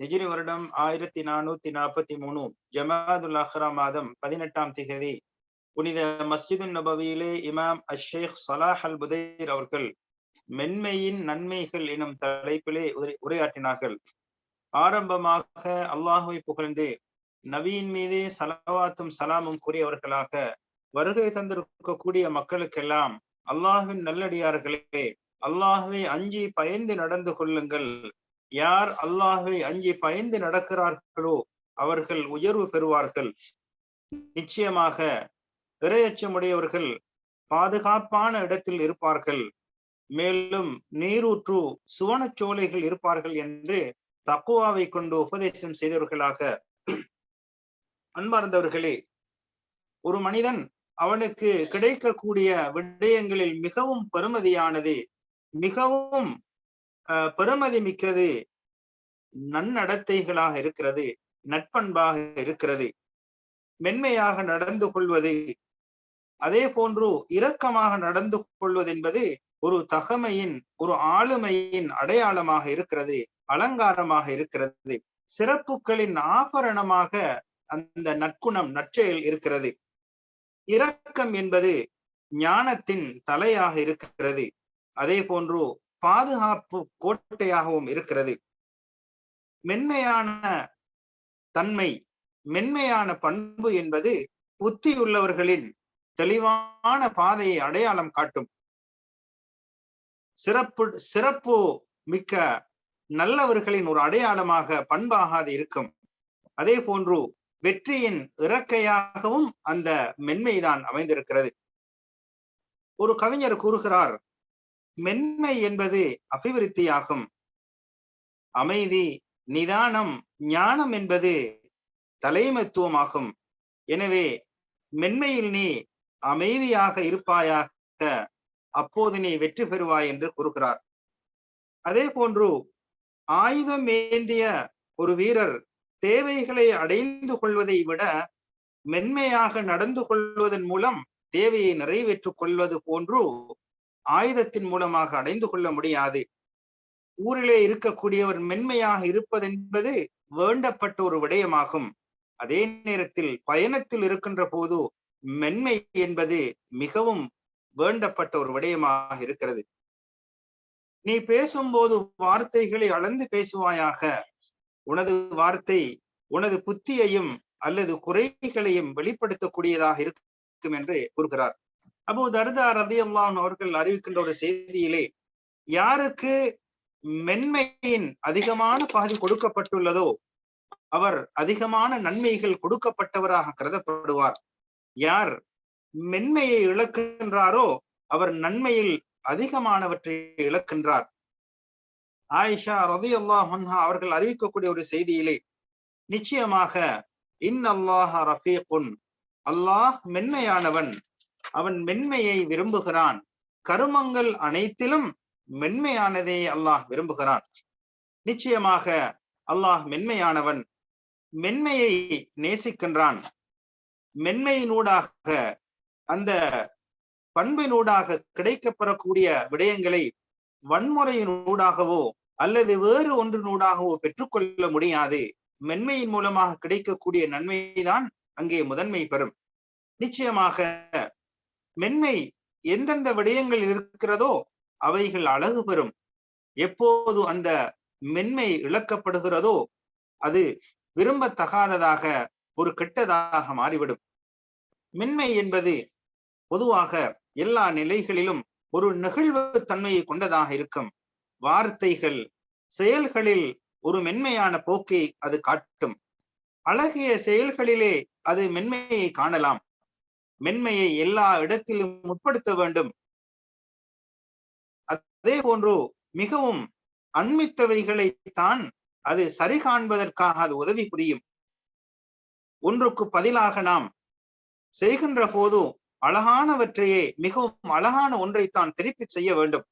ஹிஜ்ரி வருடம் ஆயிரத்தி நானூத்தி நாற்பத்தி மூணு ஜமாதுல் அஹ்ரா மாதம் பதினெட்டாம் திகதி புனித மஸ்ஜிது நபவியிலே இமாம் அஷேக் சலாஹ் அல் புதைர் அவர்கள் மென்மையின் நன்மைகள் எனும் தலைப்பிலே உரையாற்றினார்கள். ஆரம்பமாக அல்லாஹுவை புகழ்ந்து நபியின் மீதே சலவாத்தும் சலாமும் கூறியவர்களாக வருகை தந்திருக்கக்கூடிய மக்களுக்கெல்லாம் அல்லாஹுவின் நல்லடியார்களே அல்லாஹுவை அஞ்சி பயந்து நடந்து கொள்ளுங்கள். யார் அல்லாஹை அஞ்சி பயந்து நடக்கிறார்களோ அவர்கள் உயர்வு பெறுவார்கள். நிச்சயமாக இரையச்சமுடையவர்கள் பாதுகாப்பான இடத்தில் இருப்பார்கள். மேலும் நீரூற்று சுவனச்சோலைகள் இருப்பார்கள் என்று தக்குவாவை கொண்டு உபதேசம் செய்தவர்களாக அன்பார்ந்தவர்களே ஒரு மனிதன் அவனுக்கு கிடைக்கக்கூடிய விடயங்களில் மிகவும் பெருமதியானது மிகவும் பெருமதி மிக்கது. நன்னடத்தைகளாக இருக்கிறது. நட்பண்பாக இருக்கிறது. மென்மையாக நடந்து கொள்வது. அதே போன்று இரக்கமாக நடந்து கொள்வது என்பது ஒரு தகமையின் ஒரு ஆளுமையின் அடையாளமாக இருக்கிறது. அலங்காரமாக இருக்கிறது. சிறப்புகளின் ஆபரணமாக அந்த நற்குணம் நற்செயல் இருக்கிறது. இரக்கம் என்பது ஞானத்தின் தலையாக இருக்கிறது. அதே போன்று பாதுகாப்பு கோட்டையாகவும் இருக்கிறது. மென்மையான தன்மை மென்மையான பண்பு என்பது புத்தியுள்ளவர்களின் தெளிவான பாதையை அடையாளம் காட்டும். சிறப்பு சிறப்பு மிக்க நல்லவர்களின் ஒரு அடையாளமாக பண்பாக அது இருக்கும். அதே போன்று வெற்றியின் இறக்கையாகவும் அந்த மென்மைதான் அமைந்திருக்கிறது. ஒரு கவிஞர் கூறுகிறார் மென்மை என்பது அபிவிருத்தியாகும். அமைதி நிதானம் ஞானம் என்பது தலைமத்துவமாகும். எனவே மென்மையில் நீ அமைதியாக இருப்பாயாக அப்போது நீ வெற்றி பெறுவாய் என்று கூறுகிறார். அதே போன்று ஆயுதம் ஏந்திய ஒரு வீரர் தேவைகளை அடைந்து கொள்வதை விட மென்மையாக நடந்து கொள்வதன் மூலம் தேவையை நிறைவேற்றுக் கொள்வது போன்று ஆயுதத்தின் மூலமாக அடைந்து கொள்ள முடியாது. ஊரிலே இருக்கக்கூடியவர் மென்மையாக இருப்பதென்பது வேண்டப்பட்ட ஒரு விடயமாகும். அதே நேரத்தில் பயணத்தில் இருக்கின்ற போது மென்மை என்பது மிகவும் வேண்டப்பட்ட ஒரு விடயமாக இருக்கிறது. நீ பேசும்போது வார்த்தைகளை அளந்து பேசுவாயாக. உனது வார்த்தை உனது புத்தியையும் அல்லது குறைகளையும் வெளிப்படுத்தக்கூடியதாக இருக்கும் என்று கூறுகிறார். அப்போ தருதா ரதி அல்லான் அவர்கள் அறிவிக்கின்ற ஒரு செய்தியிலே யாருக்கு மென்மையின் அதிகமான பகுதி கொடுக்கப்பட்டுள்ளதோ அவர் அதிகமான நன்மைகள் கொடுக்கப்பட்டவராக கருதப்படுவார். யார் மென்மையை இழக்கின்றாரோ அவர் நன்மையில் அதிகமானவற்றை இழக்கின்றார். ஆயிஷா ரதி அல்லாஹா அவர்கள் அறிவிக்கக்கூடிய ஒரு செய்தியிலே நிச்சயமாக இன் அல்லாஹ் ரஃபீகுன். அல்லாஹ் மென்மையானவன். அவன் மென்மையை விரும்புகிறான். கருமங்கள் அனைத்திலும் மென்மையானதே அல்லாஹ் விரும்புகிறான். நிச்சயமாக அல்லாஹ் மென்மையானவன் மென்மையை நேசிக்கின்றான். மென்மையினூடாக அந்த பண்பினூடாக கிடைக்கப்பெறக்கூடிய விடயங்களை வன்முறையினூடாகவோ அல்லது வேறு ஒன்றினூடாகவோ பெற்றுக்கொள்ள முடியாது. மென்மையின் மூலமாக கிடைக்கக்கூடிய நன்மைதான் அங்கே முதன்மை பெறும். நிச்சயமாக மென்மை எந்தெந்த விடயங்கள் இருக்கிறதோ அவைகள் அழகு பெறும். எப்போது அந்த மென்மை இழக்கப்படுகிறதோ அது விரும்பத்தகாததாக ஒரு கெட்டதாக மாறிவிடும். மென்மை என்பது பொதுவாக எல்லா நிலைகளிலும் ஒரு நெகிழ்வு தன்மையை கொண்டதாக இருக்கும். வார்த்தைகள் செயல்களில் ஒரு மென்மையான போக்கை அது காட்டும். அழகிய செயல்களிலே அது மென்மையை காணலாம். மென்மையை எல்லா இடத்திலும் முற்படுத்த வேண்டும். அதே போன்று மிகவும் அண்மித்தவைகளை தான் அது சரி காண்பதற்காக அது உதவி புரியும். ஒன்றுக்கு பதிலாக நாம் செய்கின்ற போது அழகானவற்றையே மிகவும் அழகான ஒன்றைத்தான் திருப்பி செய்ய வேண்டும்.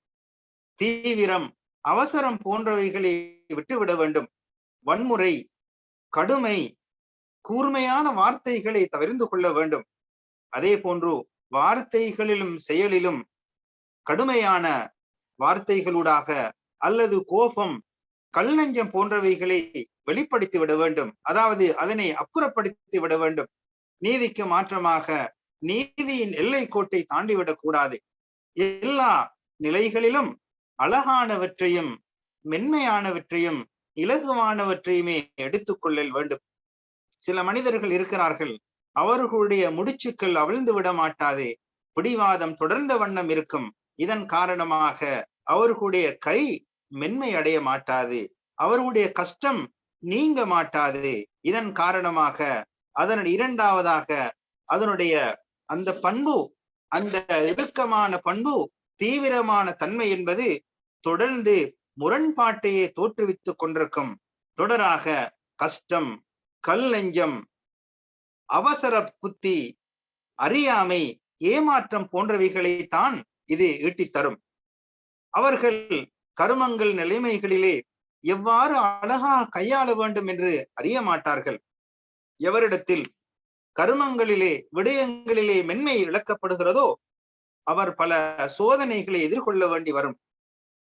தீவிரம் அவசரம் போன்றவைகளை விட்டுவிட வேண்டும். வன்முறை கடுமை கூர்மையான வார்த்தைகளை தவிர்ந்து கொள்ள வேண்டும். அதே போன்று வார்த்தைகளிலும் செயலிலும் கடுமையான வார்த்தைகளூடாக அல்லது கோபம் கல்நஞ்சம் போன்றவைகளை வெளிப்படுத்தி விட வேண்டும். அதாவது அதனை அப்புறப்படுத்தி விட வேண்டும். நீதிக்கு மாற்றமாக நீதியின் எல்லை கோட்டை தாண்டிவிடக் கூடாது. எல்லா நிலைகளிலும் அழகானவற்றையும் மென்மையானவற்றையும் இலகுவானவற்றையுமே எடுத்துக்கொள்ளல் வேண்டும். சில மனிதர்கள் இருக்கிறார்கள். அவர்களுடைய முடிச்சுக்கள் அவிழ்ந்து விட மாட்டாது. பிடிவாதம் தொடர்ந்த வண்ணம் இருக்கும். இதன் காரணமாக அவர்களுடைய கை மென்மை அடைய மாட்டாது. அவர்களுடைய கஷ்டம் நீங்க மாட்டாது. இதன் காரணமாக அதன் இரண்டாவதாக அதனுடைய அந்த பண்பு அந்த இறுக்கமான பண்பு தீவிரமான தன்மை என்பது தொடர்ந்து முரண்பாட்டையே தோற்றுவித்துக் கொண்டிருக்கும். தொடராக கஷ்டம் கல் நெஞ்சம் அவசர புத்தி அறியாமை ஏமாற்றம் போன்றவைகளை தான் இது ஈட்டித் தரும் அவர்கள் கருமங்கள் நிலைமைகளிலே எவ்வாறு அழகாக கையாள வேண்டும் என்று அறிய மாட்டார்கள். எவரிடத்தில் கருமங்களிலே விடயங்களிலே மென்மை இழக்கப்படுகிறதோ அவர் பல சோதனைகளை எதிர்கொள்ள வேண்டி வரும்.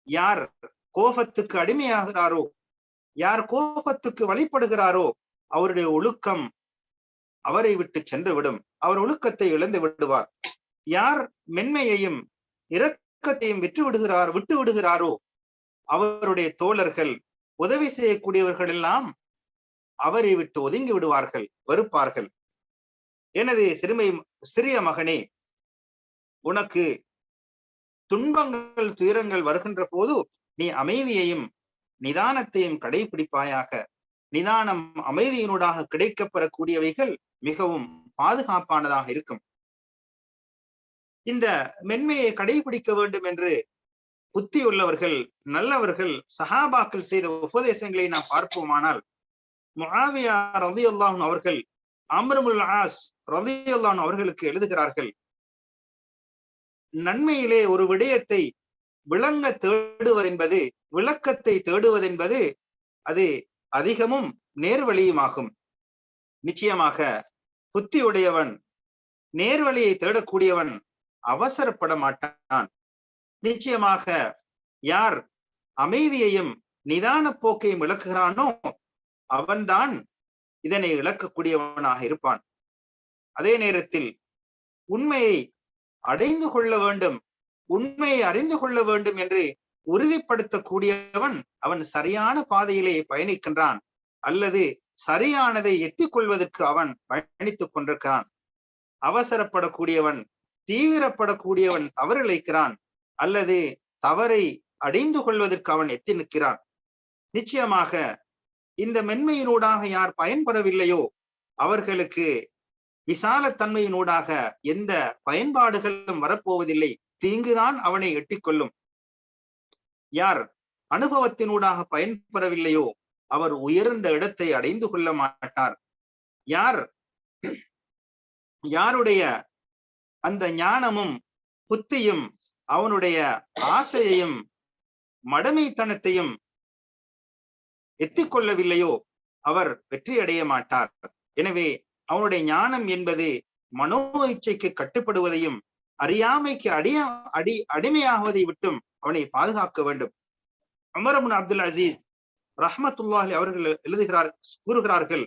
யார் கோபத்துக்கு அடிமையாகிறாரோ யார் கோபத்துக்கு வழிபடுகிறாரோ அவருடைய ஒழுக்கம் அவரை விட்டு சென்று விடும் அவர் ஒழுக்கத்தை இழந்து விடுவார். யார் மென்மையையும் இரக்கத்தையும் விட்டு விடுகிறார் விட்டு விடுகிறாரோ அவருடைய தோழர்கள் உதவி செய்யக்கூடியவர்கள் எல்லாம் அவரை விட்டு ஒதுங்கி விடுவார்கள் வெறுப்பார்கள். எனது சிறுமை சிறிய மகனே உனக்கு துன்பங்கள் துயரங்கள் வருகின்ற போது நீ அமைதியையும் நிதானத்தையும் கடைபிடிப்பாயாக நிதானம் அமைதியினூடாக கிடைக்கப்பெறக்கூடியவைகள் மிகவும் பாதுகாப்பானதாக இருக்கும். இந்த மென்மையை கடைபிடிக்க வேண்டும் என்று புத்தி உள்ளவர்கள் நல்லவர்கள் சஹாபாக்கள் செய்த உபதேசங்களை நாம் பார்ப்போமானால் முஆவியா ரதியுல்லாஹ் அவர்கள் அம்ருல் ஆஸ் ரதியுல்லாஹ் அவர்களுக்கு எழுதுகிறார்கள் நன்மையிலே ஒரு விடயத்தை விளங்க தேடுவதென்பது விளக்கத்தை தேடுவதென்பது அது அதிகமும் நேர்வழியுமாகும். நிச்சயமாக புத்தியுடையவன் நேர்வழியை தேடக்கூடியவன் அவசரப்பட மாட்டான். நிச்சயமாக யார் அமைதியையும் நிதான போக்கையும் விளக்குகிறானோ அவன்தான் இதனை இழக்கக்கூடியவனாக இருப்பான். அதே நேரத்தில் உண்மையை அடைந்து கொள்ள வேண்டும் உண்மையை அறிந்து கொள்ள வேண்டும் என்று உறுதிப்படுத்தக்கூடியவன் அவன் சரியான பாதையிலே பயணிக்கின்றான் அல்லது சரியானதை எத்திக் கொள்வதற்கு அவன் பயணித்துக் கொண்டிருக்கிறான். அவசரப்படக்கூடியவன் தீவிரப்படக்கூடியவன் தவறிழைக்கிறான் அல்லது தவறை அடைந்து கொள்வதற்கு அவன் எத்தி நிற்கிறான். நிச்சயமாக இந்த மென்மையினூடாக யார் பயன்பெறவில்லையோ அவர்களுக்கு விசாலத்தன்மையினூடாக எந்த பயன்பாடுகளும் வரப்போவதில்லை. தீங்குதான் அவனை எட்டிக்கொள்ளும். யார் அனுபவத்தினூடாக பயன்பெறவில்லையோ அவர் உயர்ந்த இடத்தை அடைந்து கொள்ள மாட்டார். யார் யாருடைய அந்த ஞானமும் புத்தியும் அவனுடைய ஆசையையும் மடமைத்தனத்தையும் எத்திக்கொள்ளவில்லையோ அவர் வெற்றி அடைய மாட்டார். எனவே அவனுடைய ஞானம் என்பது மனோ இச்சைக்கு கட்டுப்படுவதையும் அறியாமைக்கு அடிய அடி அடிமையாகுவதை விட்டும் அவனை பாதுகாக்க வேண்டும். அமரபுன் அப்துல் அசீஸ் ரஹமத்துல்லாஹி அவர்கள் எழுதுகிறார் கூறுகிறார்கள்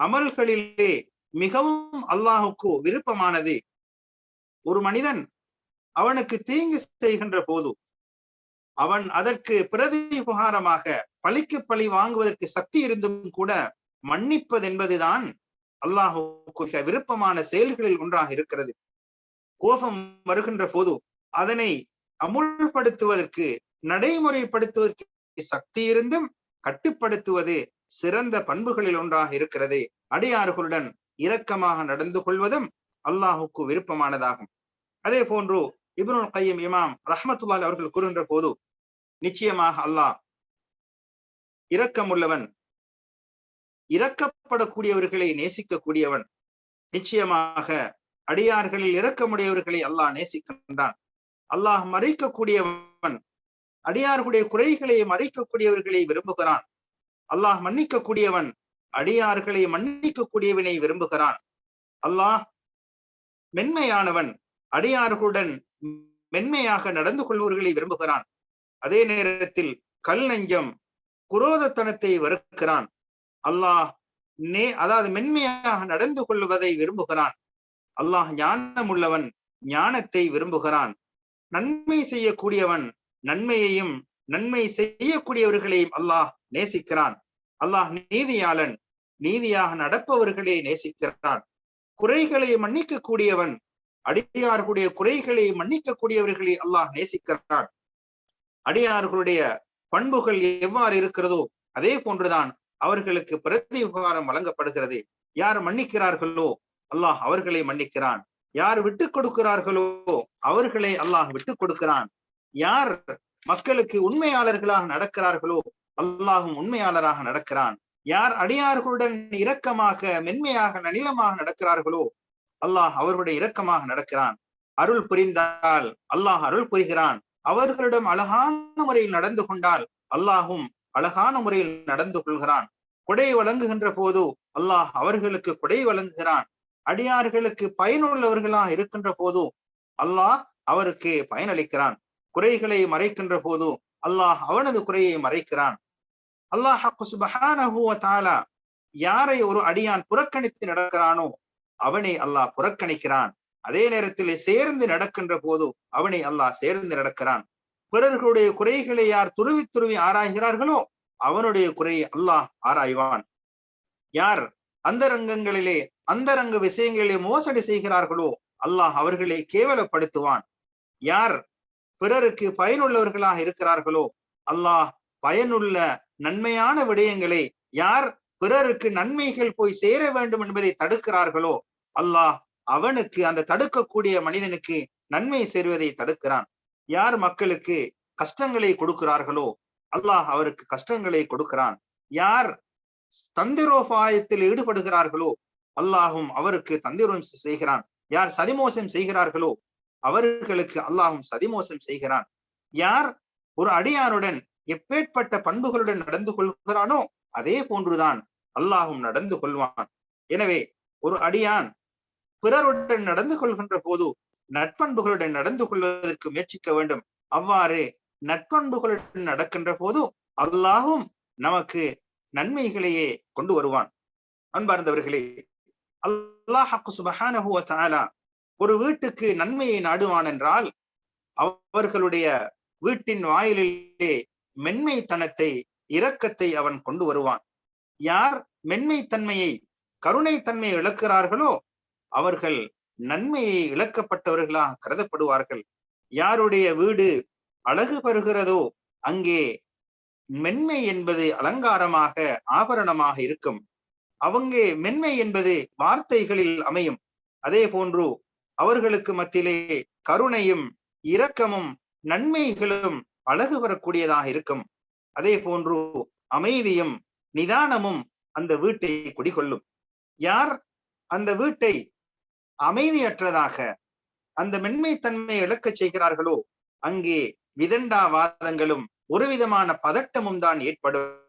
அமல்களிலே மிகவும் அல்லாஹுக்கு விருப்பமானது. ஒரு மனிதன் அவனுக்கு தீங்கு செய்கின்ற போது அவன் அதற்கு பிரதி உபகாரமாக பழிக்கு பழி வாங்குவதற்கு சக்தி இருந்தும் கூட மன்னிப்பது என்பதுதான் அல்லாஹுக்கு விருப்பமான செயல்களில் ஒன்றாக இருக்கிறது. கோபம் வருகின்ற போது அதனை அமுல்படுத்துவதற்கு நடைமுறைப்படுத்துவதற்கு சக்தி இருந்தும் கட்டுப்படுத்துவது சிறந்த பண்புகளில் ஒன்றாக இருக்கிறது. அடியார்களுடன் இரக்கமாக நடந்து கொள்வதும் அல்லாஹுக்கு விருப்பமானதாகும். அதே போன்று இப்னுல் கையம் இமாம் ரஹமத்துல்லால் அவர்கள் கூறுகின்ற போது நிச்சயமாக அல்லாஹ் இரக்கமுள்ளவன் இறக்கப்படக்கூடியவர்களை நேசிக்கக்கூடியவன். நிச்சயமாக அடியார்களில் இறக்கமுடையவர்களை அல்லாஹ் நேசிக்கின்றான். அல்லாஹ் மறைக்கக்கூடியவன். அடியார்களுடைய குறைகளை மறைக்கக்கூடியவர்களை விரும்புகிறான். அல்லாஹ் மன்னிக்கக்கூடியவன் அடியார்களை மன்னிக்கக்கூடியவனை விரும்புகிறான். அல்லாஹ் மென்மையானவன் அடியார்களுடன் மென்மையாக நடந்து கொள்வர்களை விரும்புகிறான். அதே நேரத்தில் கல் நெஞ்சம் குரோதத்தனத்தை வெறுக்கிறான். அல்லாஹ் நே அதாவது மென்மையாக நடந்து கொள்வதை விரும்புகிறான். அல்லாஹ் ஞானம் உள்ளவன் ஞானத்தை விரும்புகிறான். நன்மை செய்யக்கூடியவன் நன்மையையும் நன்மை செய்யக்கூடியவர்களையும் அல்லாஹ் நேசிக்கிறான். அல்லாஹ் நீதியாளன் நீதியாக நடப்பவர்களே நேசிக்கிறான். குறைகளை மன்னிக்க கூடியவன் அடியார்களுடைய குறைகளை மன்னிக்க கூடியவர்களை அல்லாஹ் நேசிக்கிறான். அடியார்களுடைய பண்புகள் எவ்வாறு இருக்கிறதோ அதே போன்றுதான் அவர்களுக்கு பிரதி உபகாரம் வழங்கப்படுகிறது. யார் மன்னிக்கிறார்களோ அல்லாஹ் அவர்களை மன்னிக்கிறான். யார் விட்டு கொடுக்கிறார்களோ அவர்களை அல்லாஹ் விட்டு கொடுக்கிறான். யார் மக்களுக்கு உண்மையாளர்களாக நடக்கிறார்களோ அல்லாஹும் உண்மையாளராக நடக்கிறான். யார் அடியார்களுடன் இரக்கமாக மென்மையாக நனிலமாக நடக்கிறார்களோ அல்லாஹ் அவர்களுடைய இரக்கமாக நடக்கிறான். அருள் புரிந்தால் அல்லாஹ் அருள் புரிகிறான். அவர்களிடம் அழகான முறையில் நடந்து கொண்டால் அல்லாஹும் அழகான முறையில் நடந்து கொள்கிறான். கொடை வழங்குகின்ற போது அல்லாஹ் அவர்களுக்கு கொடை வழங்குகிறான். அடியார்களுக்கு பயனுள்ளவர்களாக இருக்கின்ற போதும் அல்லாஹ் அவருக்கு பயனளிக்கிறான். குறைகளை மறைக்கின்ற போதும் அல்லாஹ் அவனது குறையை மறைக்கிறான். அல்லாஹ் தாலா யாரை ஒரு அடியான் புறக்கணித்து நடக்கிறானோ அவனை அல்லாஹ் புறக்கணிக்கிறான். அதே நேரத்தில் சேர்ந்து நடக்கின்ற போதும் அவனை அல்லாஹ் சேர்ந்து நடக்கிறான். பிறர்களுடைய குறைகளை யார் துருவி துருவி ஆராய்கிறார்களோ அவனுடைய குறையை அல்லாஹ் ஆராய்வான். யார் அந்தரங்கங்களிலே அந்தரங்க விஷயங்களிலே மோசடி செய்கிறார்களோ அல்லாஹ் அவர்களை கேவலப்படுத்துவான். யார் பிறருக்கு பயனுள்ளவர்களாக இருக்கிறார்களோ அல்லாஹ் பயனுள்ள நன்மையான விடயங்களை யார் பிறருக்கு நன்மைகள் போய் சேர வேண்டும் என்பதை தடுக்கிறார்களோ அல்லாஹ் அவனுக்கு அந்த தடுக்கக்கூடிய மனிதனுக்கு நன்மை சேருவதை தடுக்கிறான். யார் மக்களுக்கு கஷ்டங்களை கொடுக்கிறார்களோ அல்லாஹ் அவருக்கு கஷ்டங்களை கொடுக்கிறான். யார் தந்திரோபாயத்தில் ஈடுபடுகிறார்களோ? அல்லாஹும் அவருக்கு தந்திரம் செய்கிறான். யார் சதிமோசம் செய்கிறார்களோ? அவர்களுக்கு அல்லாஹும் சதிமோசம் செய்கிறான். யார் ஒரு அடியாருடன் எப்பேற்பட்ட பண்புகளுடன் நடந்து கொள்கிறானோ அதே போன்றுதான் அல்லாஹும் நடந்து கொள்வான். எனவே ஒரு அடியான் பிறருடன் நடந்து கொள்கின்ற போது நட்பண்புகளுடன் நடந்து கொள்வதற்கு முயற்சிக்க வேண்டும். அவ்வாறு நட்பண்புகளுடன் நடக்கின்ற போது அல்லாஹும் நமக்கு நன்மைகளையே கொண்டு வருவான். அன்பார்ந்தவர்களே அல்லாஹு சுபஹானஹுவ தாலா ஒரு வீட்டுக்கு நன்மையை நாடுவான் என்றால் அவர்களுடைய வீட்டின் வாயிலே மென்மைத்தனத்தை இரக்கத்தை அவன் கொண்டு வருவான். யார் மென்மைத்தன்மையை கருணை தன்மையை இழக்கிறார்களோ அவர்கள் நன்மையை இழக்கப்பட்டவர்களாக கருதப்படுவார்கள். யாருடைய வீடு அழகு பெறுகிறதோ அங்கே மென்மை என்பது அலங்காரமாக ஆபரணமாக இருக்கும். அவங்க மென்மை என்பது வார்த்தைகளில் அமையும். அதே போன்று அவர்களுக்கு மத்தியிலே கருணையும் இரக்கமும் நன்மைகளும் அழகு வரக்கூடியதாக இருக்கும். அதே போன்று அமைதியும் நிதானமும் அந்த வீட்டை குடிகொள்ளும். யார் அந்த வீட்டை அமைதியற்றதாக அந்த மென்மைத்தன்மை இழக்கச் செய்கிறார்களோ அங்கே விதண்டாவாதங்களும் ஒரு விதமான பதட்டமும் தான் ஏற்படும்.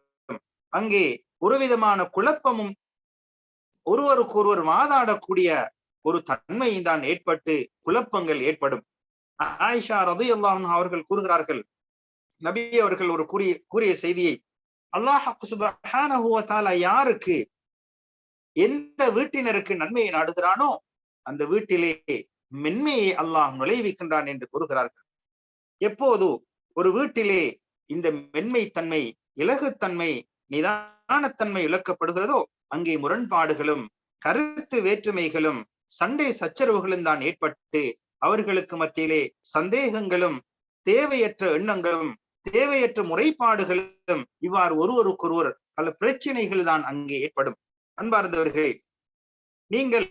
அங்கே ஒரு விதமான குழப்பமும் ஒருவருக்கொருவர் வாதாடக்கூடிய ஒரு தன்மையும் தான் ஏற்பட்டு குழப்பங்கள் ஏற்படும். ஆயிஷா ரது அல்லாஹ் அவர்கள் கூறுகிறார்கள் நபி அவர்கள் ஒரு கூறிய கூறிய செய்தியை அல்லாஹ் யாருக்கு எந்த வீட்டினருக்கு நன்மையை நாடுகிறானோ அந்த வீட்டிலே மென்மையை அல்லாஹ் நுழைவிக்கின்றான் என்று கூறுகிறார்கள். எப்போது? ஒரு வீட்டிலே இந்த மென்மை தன்மை இலகுத்தன்மை நிதானத்தன்மை இழக்கப்படுகிறதோ அங்கே முரண்பாடுகளும் கருத்து வேற்றுமைகளும் சண்டை சச்சரவுகளும் தான் ஏற்பட்டு அவர்களுக்கு மத்தியிலே சந்தேகங்களும் தேவையற்ற எண்ணங்களும் தேவையற்ற முறைப்பாடுகளும் இவ்வாறு ஒருவருக்கொருவர் பல பிரச்சனைகள் தான் அங்கே ஏற்படும். அன்பார்ந்தவர்களே நீங்கள்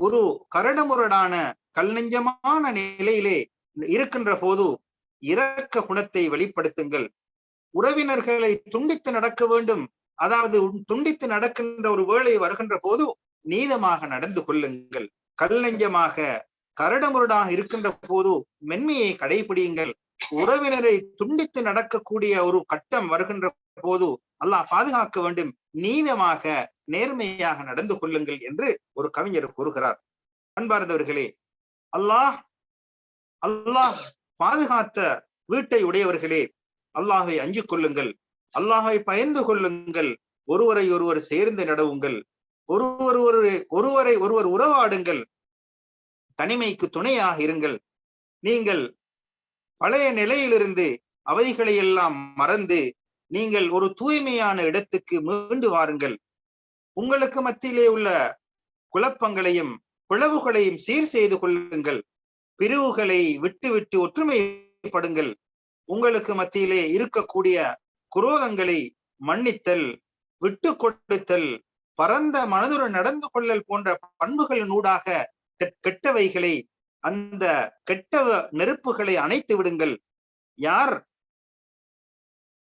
ஒரு கரடுமுரடான கல் நெஞ்சமான நிலையிலே இருக்கின்ற போது இரக்க குணத்தை வெளிப்படுத்துங்கள். உறவினர்களை துண்டித்து நடக்க வேண்டும். அதாவது துண்டித்து நடக்கின்ற ஒரு வேலை வருகின்ற போது நீதமாக நடந்து கொள்ளுங்கள். கல்லஞ்சமாக கரடமுரடாக இருக்கின்ற போது மென்மையை கடைபிடியுங்கள். உறவினரை துண்டித்து நடக்கக்கூடிய ஒரு கட்டம் வருகின்ற போது அல்லாஹ் பாதுகாக்க வேண்டும். நீதமாக நேர்மையாக நடந்து கொள்ளுங்கள் என்று ஒரு கவிஞர் கூறுகிறார். அன்பார்ந்தவர்களே அல்லாஹ் அல்லாஹ் பாதுகாத்த வீட்டை உடையவர்களே அல்லாஹை அஞ்சு கொள்ளுங்கள். அல்லாஹை பயந்து கொள்ளுங்கள். ஒருவரை ஒருவர் சேர்ந்து நடவுங்கள். ஒருவர் ஒரு ஒருவரை ஒருவர் உறவாடுங்கள். தனிமைக்கு துணையாக இருங்கள். நீங்கள் பழைய நிலையிலிருந்து அவதிகளை எல்லாம் மறந்து நீங்கள் ஒரு தூய்மையான இடத்துக்கு மீண்டு வாருங்கள். உங்களுக்கு மத்தியிலே உள்ள குழப்பங்களையும் பிளவுகளையும் சீர் செய்து கொள்ளுங்கள். பிரிவுகளை விட்டு விட்டு ஒற்றுமைப்படுங்கள். உங்களுக்கு மத்தியிலே இருக்கக்கூடிய குரோதங்களை மன்னித்தல் விட்டு கொடுத்தல் பரந்த மனதுடன் நடந்து கொள்ளல் போன்ற பண்புகளினூடாக கெட்டவைகளை அந்த கெட்ட நெருப்புகளை அணைத்து விடுங்கள். யார்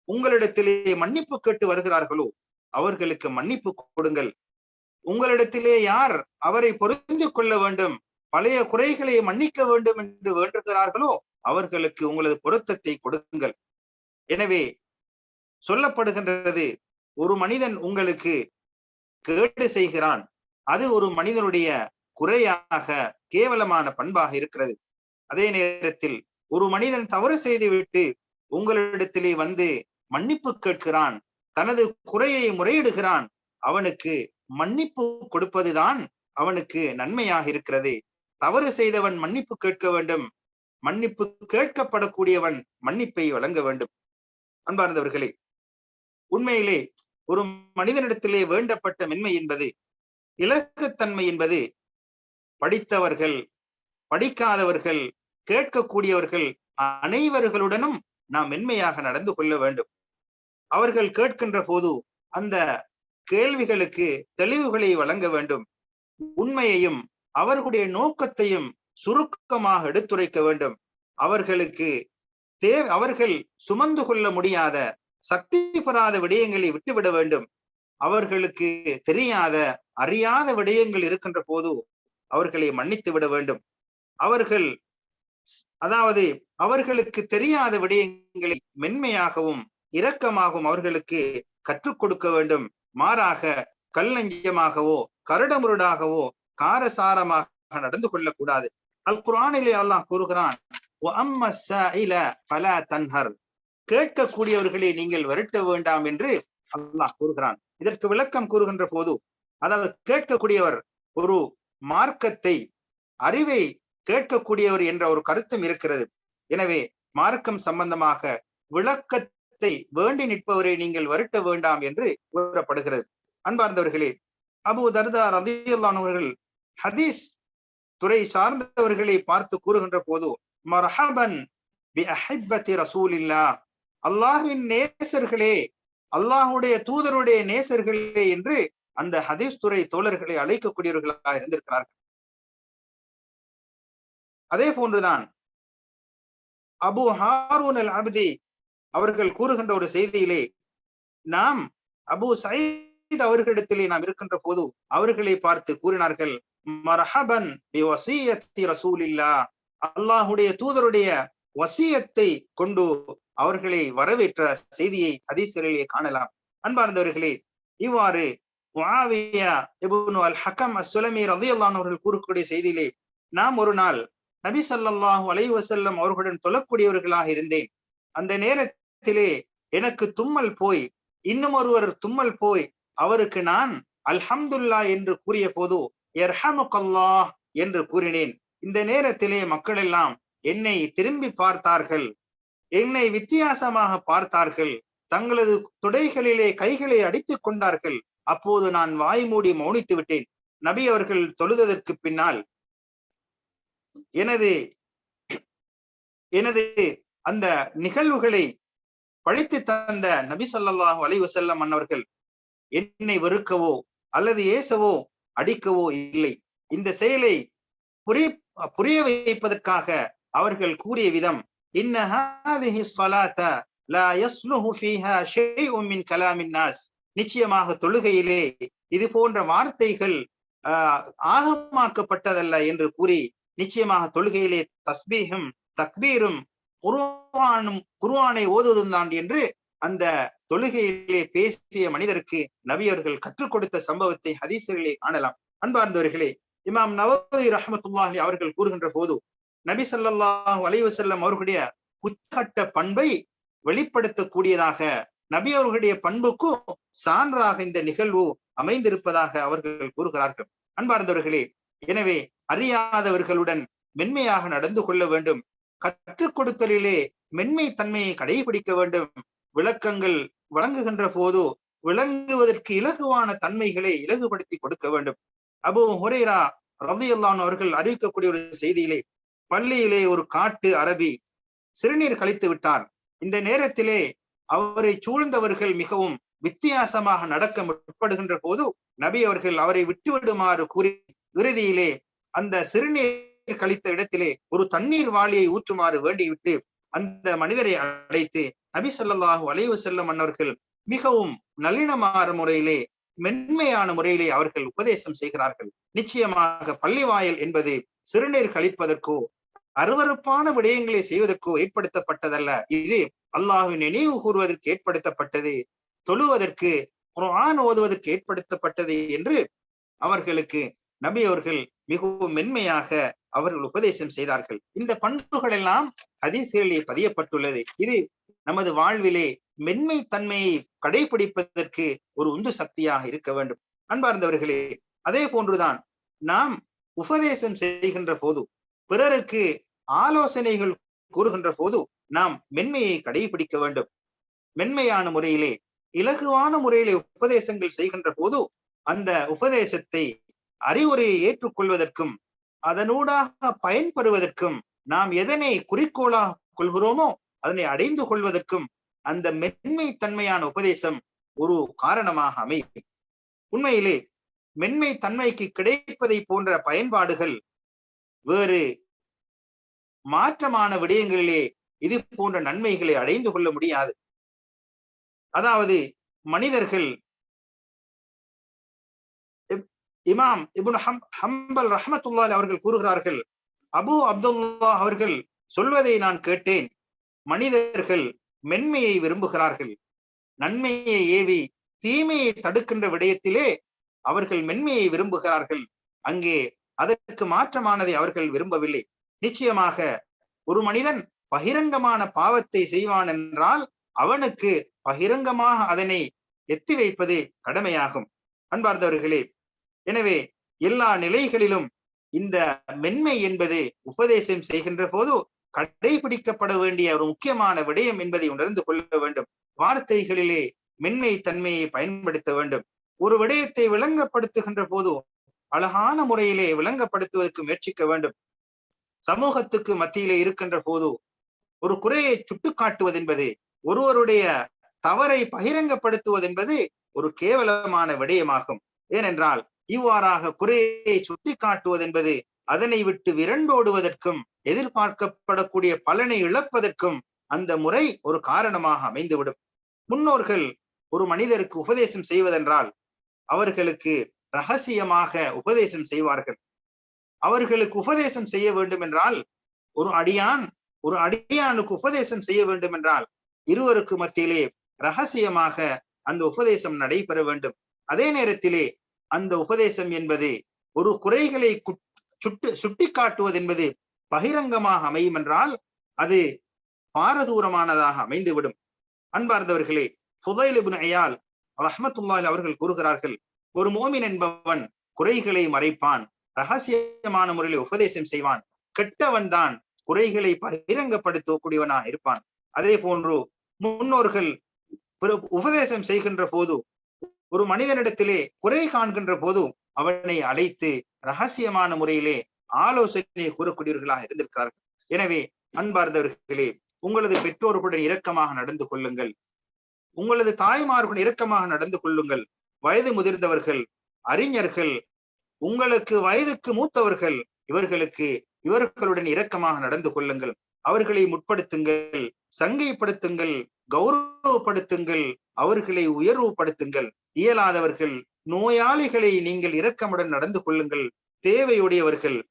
உங்களிடத்திலே மன்னிப்பு கேட்டு வருகிறார்களோ அவர்களுக்கு மன்னிப்பு கொடுங்கள். உங்களிடத்திலே யார் அவரை பொருந்து கொள்ள வேண்டும்? பழைய குறைகளை மன்னிக்க வேண்டும் என்று வேண்டுகிறார்களோ அவர்களுக்கு உங்களது பொருத்தத்தை கொடுங்கள். எனவே சொல்லப்படுகின்றது ஒரு மனிதன் உங்களுக்கு கேடு செய்கிறான். அது ஒரு மனிதனுடைய குறையாக கேவலமான பண்பாக இருக்கிறது. அதே நேரத்தில் ஒரு மனிதன் தவறு செய்துவிட்டு உங்களிடத்திலே வந்து மன்னிப்பு கேட்கிறான் தனது குறையை முறையிடுகிறான் அவனுக்கு மன்னிப்பு கொடுப்பதுதான் அவனுக்கு நன்மையாக இருக்கிறது. தவறு செய்தவன் மன்னிப்பு கேட்க வேண்டும். மன்னிப்பு கேட்கப்படக்கூடியவன் மன்னிப்பை வழங்க வேண்டும். அன்பார்ந்தவர்களே உண்மையிலே ஒரு மனிதனிடத்திலே வேண்டப்பட்ட மென்மை என்பது இலக்குத்தன்மை என்பது படித்தவர்கள் படிக்காதவர்கள் கேட்கக்கூடியவர்கள் அனைவர்களுடனும் நாம் மென்மையாக நடந்து கொள்ள வேண்டும். அவர்கள் கேட்கின்ற போது அந்த கேள்விகளுக்கு தெளிவுகளை வழங்க வேண்டும். உண்மையையும் அவர்களுடைய நோக்கத்தையும் சுருக்கமாக எடுத்துரைக்க வேண்டும். அவர்களுக்கு தே அவர்கள் சுமந்து கொள்ள முடியாத சக்தி பெறாத விடயங்களை விட்டுவிட வேண்டும். அவர்களுக்கு தெரியாத அறியாத விடயங்கள் இருக்கின்ற போது அவர்களை மன்னித்து விட வேண்டும். அவர்கள் அதாவது அவர்களுக்கு தெரியாத விடயங்களை மென்மையாகவும் இரக்கமாகவும் அவர்களுக்கு கற்றுக் கொடுக்க வேண்டும். மாறாக கல்லஞ்சமாகவோ கரடமுருடாகவோ காரசாரமாக நடந்து கொள்ளக்கூடாது. அல் குரானிலே அல்லாஹ் கூறுகிறான் கேட்கக்கூடியவர்களை நீங்கள் வருட்ட வேண்டாம் என்று அல்லாஹ் கூறுகிறான். இதற்கு விளக்கம் கூறுகின்ற போது அதாவது கேட்கக்கூடியவர் ஒரு மார்க்கத்தை அறிவை கேட்கக்கூடியவர் என்ற ஒரு கருத்தும் இருக்கிறது. எனவே மார்க்கம் சம்பந்தமாக விளக்கத்தை வேண்டி நிற்பவரை நீங்கள் வருட்ட வேண்டாம் என்று கூறப்படுகிறது. அன்பார்ந்தவர்களே அபு தர்தா ரதியல்லானவர்கள் ஹதீஸ் துறை சார்ந்தவர்களை பார்த்து கூறுகின்ற போது மரஹபன் ரசூலில்லா அல்லாஹுவின் நேசர்களே அல்லாஹுடைய தூதருடைய நேசர்களே என்று அந்த ஹதீஸ் துறை தோழர்களை அழைக்கக்கூடியவர்களாக இருந்திருக்கிறார்கள். அதே போன்றுதான் அபு ஹாரூன் அல் அப்தி அவர்கள் கூறுகின்ற ஒரு செய்தியிலே நாம் அபு சயீத் அவர்களிடத்திலே நாம் இருக்கின்ற போது அவர்களை பார்த்து கூறினார்கள் மரஹபன் ரசூலில்லா அல்லாஹுடைய தூதருடைய வசியத்தை கொண்டு அவர்களை வரவேற்ற செய்தியை ஹதீஸ்களிலே காணலாம். அன்பார்ந்தவர்களே இவ்வாறு அல் ஹக்கம் அசுலமி ரதியல்லான் அவர்கள் கூறக்கூடிய செய்தியிலே நாம் ஒரு நாள் நபி சல்லாஹூ அலை வசல்லம் அவர்களுடன் தொழக்கூடியவர்களாக இருந்தேன். அந்த நேரத்திலே எனக்கு தும்மல் போய் இன்னும் ஒருவர் தும்மல் போய் அவருக்கு நான் அல்ஹம்துல்லா என்று கூறிய போது எர்ஹமுகல்லாஹ் என்று கூறினேன். இந்த நேரத்திலே மக்கள் எல்லாம் என்னை திரும்பி பார்த்தார்கள். என்னை வித்தியாசமாக பார்த்தார்கள். தங்களது துடைகளிலே கைகளை அடித்துக் கொண்டார்கள். அப்போது நான் வாய் மூடி மௌனித்து விட்டேன். நபி அவர்கள் தொழுததற்கு பின்னால் எனது எனது அந்த நிகழ்வுகளை பழித்து தந்த நபி சொல்லாஹு அலைவசல்லம் அன்னவர்கள் என்னை வெறுக்கவோ அல்லது ஏசவோ அடிக்கவோ இல்லை. இந்த செயலை புரிய புரிய வைப்பதற்காக அவர்கள் கூறிய விதம் நிச்சயமாக தொழுகையிலே இது போன்ற வார்த்தைகள் ஆஹ் ஆகமாக்கப்பட்டதல்ல என்று கூறி நிச்சயமாக தொழுகையிலே தஸ்பீகும் தக்பீரும் குருவானும் குருவானை ஓதுவதும் தான் என்று அந்த தொழுகையிலே பேசிய மனிதருக்கு நபியவர்கள் கற்றுக் கொடுத்த சம்பவத்தை ஹதீசுகளே காணலாம். அன்பார்ந்தவர்களே இமாம் நவபி ரஹமத்துல்லாஹி அவர்கள் கூறுகின்ற போது நபி ஸல்லல்லாஹு அலைஹி வஸல்லம் அவர்களுடைய உச்சகட்ட பண்பை வெளிப்படுத்தக்கூடியதாக நபி அவர்களுடைய பண்புக்கும் சான்றாக இந்த நிகழ்வு அமைந்திருப்பதாக அவர்கள் கூறுகிறார்கள். அன்பார்ந்தவர்களே எனவே அறியாதவர்களுடன் மென்மையாக நடந்து கொள்ள வேண்டும். கற்றுக் கொடுத்தலிலே மென்மை தன்மையை கடைபிடிக்க வேண்டும். விளக்கங்கள் வழங்குகின்ற போது விளங்குவதற்கு இலகுவான தன்மைகளை இலகுபடுத்தி கொடுக்க வேண்டும். அபு ஹுரேரா ரதியல்லான் அவர்கள் அறிவிக்கக்கூடிய ஒரு செய்தியிலே பள்ளியிலே ஒரு காட்டு அரபி சிறுநீர் கழித்து விட்டார். இந்த நேரத்திலே அவரை சூழ்ந்தவர்கள் மிகவும் வித்தியாசமாக நடக்க முற்படுகின்ற போது நபி அவர்கள் அவரை விட்டுவிடுமாறு கூறி இறுதியிலே அந்த சிறுநீர் கழித்த இடத்திலே ஒரு தண்ணீர் வாளியை ஊற்றுமாறு வேண்டிவிட்டு அந்த மனிதரை அழைத்து நபி ஸல்லல்லாஹு அலைவு செல்லும் அன்னவர்கள் மிகவும் நளினமான முறையிலே மென்மையான முறையிலே அவர்கள் உபதேசம் செய்கிறார்கள். நிச்சயமாக பள்ளிவாயல் என்பது சிறுநீர் கழிப்பதற்கோ அருவறுப்பான விடயங்களை செய்வதற்கோ ஏற்படுத்தப்பட்டதல்ல. இது அல்லாஹ்வின் நினைவு கூறுவதற்கு ஏற்படுத்தப்பட்டது தொழுவதற்கு குரான் ஓதுவதற்கு ஏற்படுத்தப்பட்டது என்று அவர்களுக்கு நபி அவர்கள் மிகவும் மென்மையாக அவர்கள் உபதேசம் செய்தார்கள். இந்த பண்புகள் எல்லாம் ஹதீஸ்களிலே பதியப்பட்டுள்ளது. இது நமது வாழ்விலே மென்மை தன்மையை கடைபிடிப்பதற்கு ஒரு உந்து சக்தியாக இருக்க வேண்டும். அன்பார்ந்தவர்களே அதே போன்றுதான் நாம் உபதேசம் செய்கின்ற போது பிறருக்கு ஆலோசனைகள் கூறுகின்ற போது நாம் மென்மையை கடைபிடிக்க வேண்டும். மென்மையான முறையிலே இலகுவான முறையிலே உபதேசங்கள் செய்கின்ற போது அந்த உபதேசத்தை அறிவுரையை ஏற்றுக்கொள்வதற்கும் அதனூடாக பயன்பெறுவதற்கும் நாம் எதனை குறிக்கோளாக கொள்கிறோமோ அதனை அடைந்து கொள்வதற்கும் அந்த மென்மை தன்மையான உபதேசம் ஒரு காரணமாக அமையும். உண்மையிலே மென்மை தன்மைக்கு கிடைப்பதை போன்ற பயன்பாடுகள் வேறு மாற்றமான விடயங்களிலே இது போன்ற நன்மைகளை அடைந்து கொள்ள முடியாது. அதாவது மனிதர்கள் இமாம் இபுன் ஹம் ஹம்பல் ரஹமத்துல்லா அவர்கள் கூறுகிறார்கள் அபு அப்துல்லா அவர்கள் சொல்வதை நான் கேட்டேன். மனிதர்கள் மென்மையை விரும்புகிறார்கள். நன்மையை ஏவி தீமையை தடுக்கின்ற விடயத்திலே அவர்கள் மென்மையை விரும்புகிறார்கள். அங்கே அதற்கு மாற்றமானதை அவர்கள் விரும்பவில்லை. நிச்சயமாக ஒரு மனிதன் பகிரங்கமான பாவத்தை செய்வான் என்றால் அவனுக்கு பகிரங்கமாக அதனை எத்தி வைப்பது கடமையாகும். அன்பார்ந்தவர்களே எனவே எல்லா நிலைகளிலும் இந்த மென்மை என்பது உபதேசம் செய்கின்ற போது கடைபிடிக்கப்பட வேண்டிய ஒரு முக்கியமான விடயம் என்பதை உணர்ந்து கொள்ள வேண்டும். வார்த்தைகளிலே மென்மை தன்மையை பயன்படுத்த வேண்டும். ஒரு விடயத்தை விளங்கப்படுத்துகின்ற போது அழகான முறையிலே விளங்கப்படுத்துவதற்கு முயற்சிக்க வேண்டும். சமூகத்துக்கு மத்தியிலே இருக்கின்ற போது ஒரு குறையை சுட்டுக்காட்டுவது என்பது ஒருவருடைய தவறை பகிரங்கப்படுத்துவது என்பது ஒரு கேவலமான விடயமாகும். ஏனென்றால் இவ்வாறாக குறையை சுட்டிக்காட்டுவது என்பது அதனை விட்டு விரண்டோடுவதற்கும் எதிர்பார்க்கப்படக்கூடிய பலனை இழப்பதற்கும் அந்த முறை ஒரு காரணமாக அமைந்துவிடும். முன்னோர்கள் ஒரு மனிதருக்கு உபதேசம் செய்வதென்றால் அவர்களுக்கு ரகசியமாக உபதேசம் செய்வார்கள். அவர்களுக்கு உபதேசம் செய்ய வேண்டும் என்றால் ஒரு அடியான் ஒரு அடியானுக்கு உபதேசம் செய்ய வேண்டும் என்றால் இருவருக்கு மத்தியிலே ரகசியமாக அந்த உபதேசம் நடைபெற வேண்டும். அதே நேரத்திலே அந்த உபதேசம் என்பது ஒரு குறைகளை சுட்டு சுட்டி காட்டுவது என்பது பகிரங்கமாக அமையும் என்றால் அது பாரதூரமானதாக அமைந்துவிடும். அன்பார்ந்தவர்களே புதைல் ரஹமத்துல்லால் அவர்கள் கூறுகிறார்கள் ஒரு மோமின் என்பவன் குறைகளை மறைப்பான் ரகசியமான முறையில் உபதேசம் செய்வான். கெட்டவன் தான் குறைகளை பகிரங்கப்படுத்தக்கூடியவனாக இருப்பான். அதே போன்று முன்னோர்கள் உபதேசம் செய்கின்ற போது ஒரு மனிதனிடத்திலே குறை காண்கின்ற போது அவனை அழைத்து ரகசியமான முறையிலே ஆலோசனை கூறக்கூடியவர்களாக இருந்திருக்கிறார்கள். எனவே அன்பார்ந்தவர்களே உங்களது பெற்றோர்களுடன் இரக்கமாக நடந்து கொள்ளுங்கள். உங்களது தாய்மார்களுடன் இரக்கமாக நடந்து கொள்ளுங்கள். வயது முதிர்ந்தவர்கள் அறிஞர்கள் உங்களுக்கு வயதுக்கு மூத்தவர்கள் இவர்களுக்கு இவர்களுடன் இரக்கமாக நடந்து கொள்ளுங்கள். அவர்களை முற்படுத்துங்கள் சங்கைப்படுத்துங்கள் கௌரவப்படுத்துங்கள் அவர்களை உயர்வுபடுத்துங்கள். இயலாதவர்கள் நோயாளிகளை நீங்கள் இரக்கமுடன் நடந்து கொள்ளுங்கள். தேவையுடையவர்கள்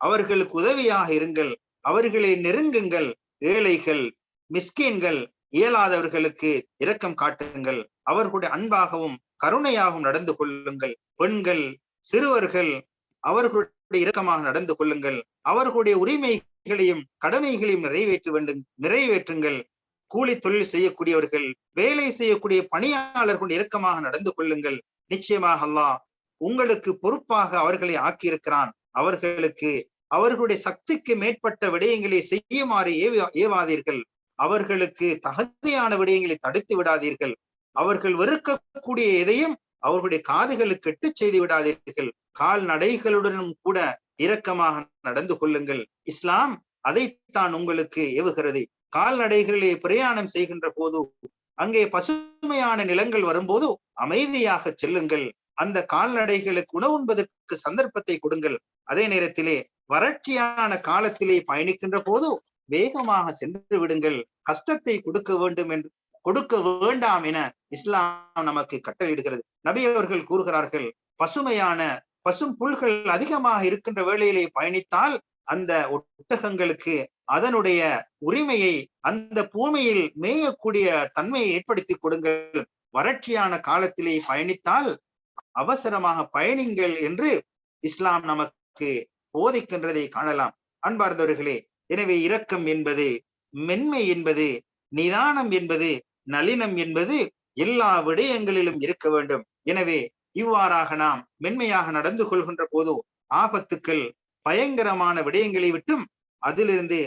அவர்களுக்கு உதவியாக இருங்கள். அவர்களை நெருங்குங்கள். ஏழைகள் மிஸ்கீன்கள் இயலாதவர்களுக்கு இரக்கம் காட்டுங்கள். அவர்களுடைய அன்பாகவும் கருணையாகவும் நடந்து கொள்ளுங்கள். பெண்கள் சிறுவர்கள் அவர்களுடைய இரக்கமாக நடந்து கொள்ளுங்கள். அவர்களுடைய உரிமைகளையும் கடமைகளையும் நிறைவேற்ற வேண்டும். நிறைவேற்றுங்கள். கூலி தொழில் செய்யக்கூடியவர்கள் வேலை செய்யக்கூடிய பணியாளர்கள் இறக்கமாக நடந்து கொள்ளுங்கள். நிச்சயமாக அல்லாஹ் உங்களுக்கு பொறுப்பாக அவர்களை ஆக்கியிருக்கிறான். அவர்களுக்கு அவர்களுடைய சக்திக்கு மேற்பட்ட விடயங்களை செய்யுமாறு ஏவ- ஏவாதீர்கள். அவர்களுக்கு தகுதியான விடயங்களை தடுத்து விடாதீர்கள். அவர்கள் வெறுக்கக்கூடிய எதையும் அவர்களுடைய காதுகளுக்கு எட்டுச் செய்து விடாதீர்கள். கால்நடைகளுடனும் கூட இரக்கமாக நடந்து கொள்ளுங்கள். இஸ்லாம் அதைத்தான் உங்களுக்கு ஏவுகிறது. கால்நடைகளிலே பிரயாணம் செய்கின்ற போது அங்கே பசுமையான நிலங்கள் வரும்போது அமைதியாக செல்லுங்கள். அந்த கால்நடைகளுக்கு உணவுண்பதற்கு சந்தர்ப்பத்தை கொடுங்கள். அதே நேரத்திலே வறட்சியான காலத்திலே பயணிக்கின்ற போது வேகமாக சென்று விடுங்கள். கஷ்டத்தை கொடுக்க வேண்டும் என்று கொடுக்க வேண்டாம் என இஸ்லாம் நமக்கு கட்டளையிடுகிறது. நபி அவர்கள் கூறுகிறார்கள் பசுமையான பசும் புல்கள் அதிகமாக இருக்கின்ற வேளையிலே பயணித்தால் அந்த ஒட்டகங்களுக்கு அதனுடைய உரிமையை அந்த பூமியில் மேயக்கூடிய தன்மையை ஏற்படுத்தி கொடுங்கள். வறட்சியான காலத்திலே பயணித்தால் அவசரமாக பயணிங்கள் என்று இஸ்லாம் நமக்கு போதிக்கின்றதை காணலாம். அன்பார்ந்தவர்களே எனவே இரக்கம் என்பது மென்மை என்பது நிதானம் என்பது நளினம் என்பது எல்லா விடயங்களிலும் இருக்க வேண்டும். எனவே இவ்வாறாக நாம் மென்மையாக நடந்து கொள்கின்ற போது ஆபத்துக்கள் பயங்கரமான விடயங்களை விட்டும் அதிலிருந்து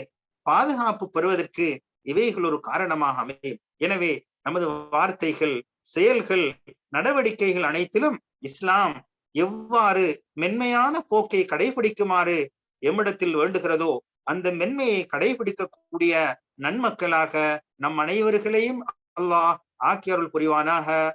பாதுகாப்பு பெறுவதற்கு இவைகள் ஒரு காரணமாக அமையும். எனவே நமது வார்த்தைகள் செயல்கள் நடவடிக்கைகள் அனைத்திலும் இஸ்லாம் எவ்வாறு மென்மையான போக்கை கடைபிடிக்குமாறு எம்மிடத்தில் வேண்டுகிறதோ அந்த மென்மையை கடைபிடிக்கக்கூடிய நன்மக்களாக நம் அனைவர்களையும் அல்லாஹ் ஆக்கியருள் புரிவானாக.